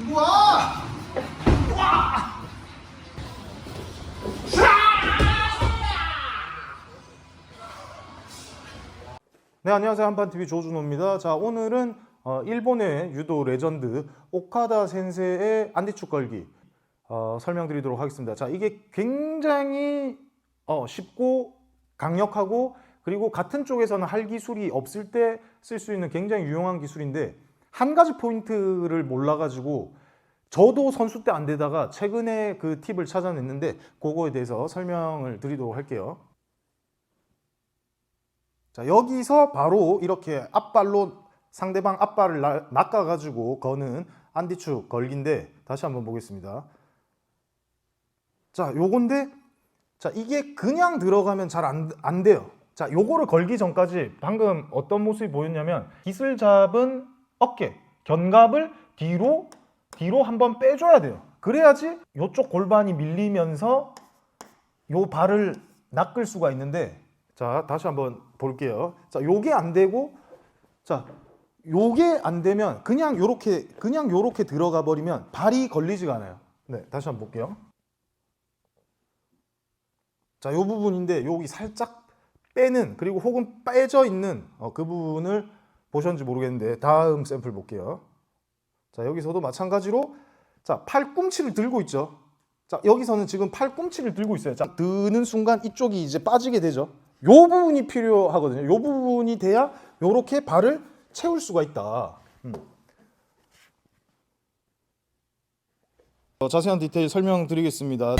우와! 네 안녕하세요. 한판TV 조준호입니다. 자 오늘은 어, 일본의 유도 레전드 오카다 센세의 안디축 걸기 어, 설명드리도록 하겠습니다. 자 이게 굉장히 어, 쉽고 강력하고 그리고 같은 쪽에서는 할 기술이 없을 때 쓸 수 있는 굉장히 유용한 기술인데 한 가지 포인트를 몰라가지고 저도 선수 때 안 되다가 최근에 그 팁을 찾아냈는데 그거에 대해서 설명을 드리도록 할게요 자 여기서 바로 이렇게 앞발로 상대방 앞발을 나- 낚아가지고 거는 안디축 걸기인데 다시 한번 보겠습니다. 자 요건데 자 이게 그냥 들어가면 잘안 안 돼요. 자 요거를 걸기 전까지 방금 어떤 모습이 보였냐면 기술 잡은 어깨 견갑을 뒤로 뒤로 한번 빼줘야 돼요. 그래야지 요쪽 골반이 밀리면서 요 발을 낚을 수가 있는데 자 다시 한번 볼게요. 자 요게 안 되고 자 요게 안 되면 그냥 요렇게 그냥 요렇게 들어가 버리면 발이 걸리지가 않아요. 네 다시 한번 볼게요. 자 요 부분인데 여기 살짝 빼는 그리고 혹은 빼져 있는 어, 그 부분을 보셨는지 모르겠는데 다음 샘플 볼게요. 자 여기서도 마찬가지로 자 팔꿈치를 들고 있죠. 자 여기서는 지금 팔꿈치를 들고 있어요. 자 드는 순간 이쪽이 이제 빠지게 되죠. 요 부분이 필요하거든요. 요 부분이 돼야 요렇게 발을 채울 수가 있다. 음. 어, 자세한 디테일 설명드리겠습니다.